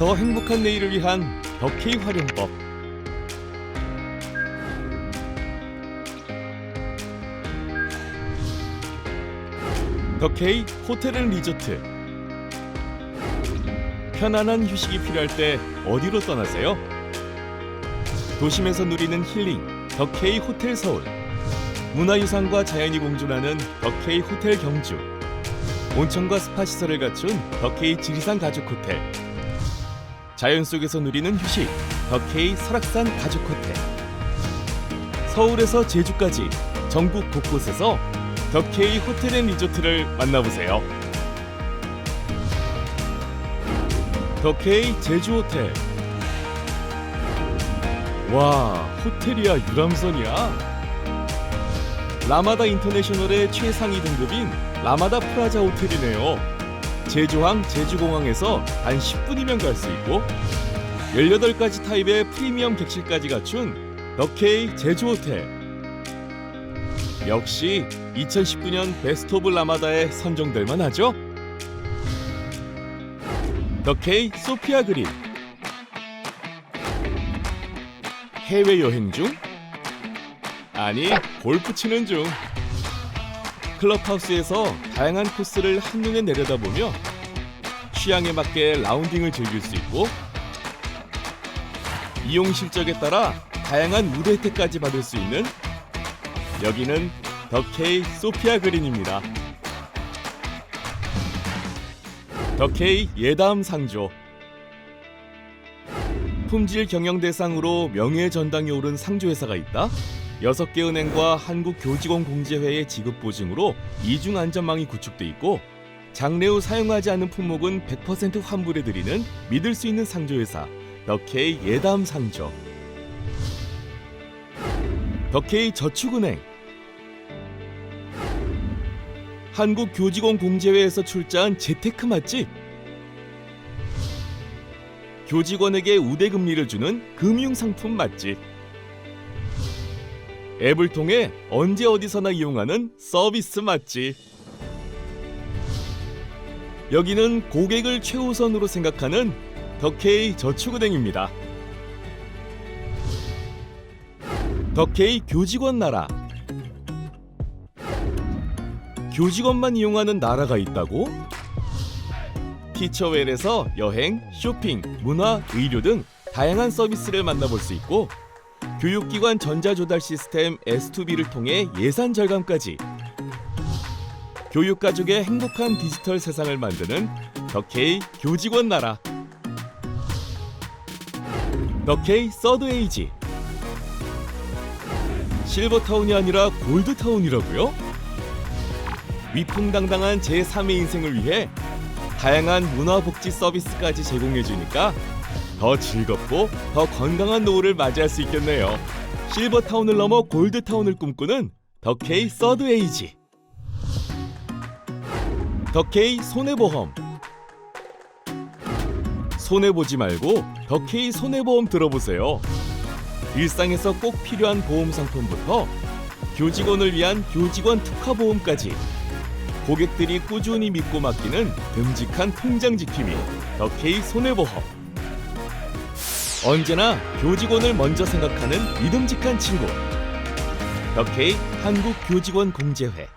더 행복한 내일을 위한 더케이 활용법. 더케이 호텔 앤 리조트. 편안한 휴식이 필요할 때 어디로 떠나세요? 도심에서 누리는 힐링. 더케이 호텔 서울. 문화유산과 자연이 공존하는 더케이 호텔 경주. 온천과 스파 시설을 갖춘 더케이 지리산 가족 호텔. 자연 속에서 누리는 휴식. 더케이 설악산 가족 호텔. 서울에서 제주까지 전국 곳곳에서 더케이 호텔 앤 리조트를 만나보세요. 더케이 제주 호텔. 와, 호텔이야 유람선이야. 라마다 인터내셔널의 최상위 등급인 라마다 프라자 호텔이네요. 제주항 제주공항에서 단 10분이면 갈 수 있고 18가지 타입의 프리미엄 객실까지 갖춘 더케이 제주 호텔. 역시 2019년 베스트 오브 라마다에 선정될 만하죠? 더케이 소피아 그린 해외 여행 중? 아니 골프 치는 중 클럽하우스에서 다양한 코스를 한눈에 내려다보며 취향에 맞게 라운딩을 즐길 수 있고 이용 실적에 따라 다양한 우대 혜택까지 받을 수 있는 여기는 더케이 소피아 그린입니다. 더케이 예담 상조 품질 경영 대상으로 명예 전당에 오른 상조 회사가 있다. 6개 은행과 한국교직원 공제회의 지급 보증으로 이중 안전망이 구축돼 있고 장래 후 사용하지 않은 품목은 100% 환불해 드리는 믿을 수 있는 상조 회사 더케이 예담 상조. 더케이 저축은행. 한국교직원 공제회에서 출자한 재테크 맛집. 교직원에게 우대 금리를 주는 금융 상품 맛집 앱을 통해 언제 어디서나 이용하는 서비스 맛집 여기는 고객을 최우선으로 생각하는 더케이 저축은행입니다. 더케이 교직원 나라 교직원만 이용하는 나라가 있다고? 티처웰에서 여행, 쇼핑, 문화, 의료 등 다양한 서비스를 만나볼 수 있고 교육기관 전자조달 시스템 S2B를 통해 예산 절감까지. 교육 가족의 행복한 디지털 세상을 만드는 더케이 교직원 나라. 더케이 서드 에이지. 실버타운이 아니라 골드타운이라고요? 위풍당당한 제3의 인생을 위해 다양한 문화복지 서비스까지 제공해주니까 더 즐겁고 더 건강한 노후를 맞이할 수 있겠네요. 실버타운을 넘어 골드타운을 꿈꾸는 더케이 서드에이지 더케이 손해보험 손해보지 말고 더케이 손해보험 들어보세요. 일상에서 꼭 필요한 보험 상품부터 교직원을 위한 교직원 특화 보험까지 고객들이 꾸준히 믿고 맡기는 듬직한 통장 지킴이 더케이 손해보험 언제나 교직원을 먼저 생각하는 믿음직한 친구. 더케이 한국 교직원 공제회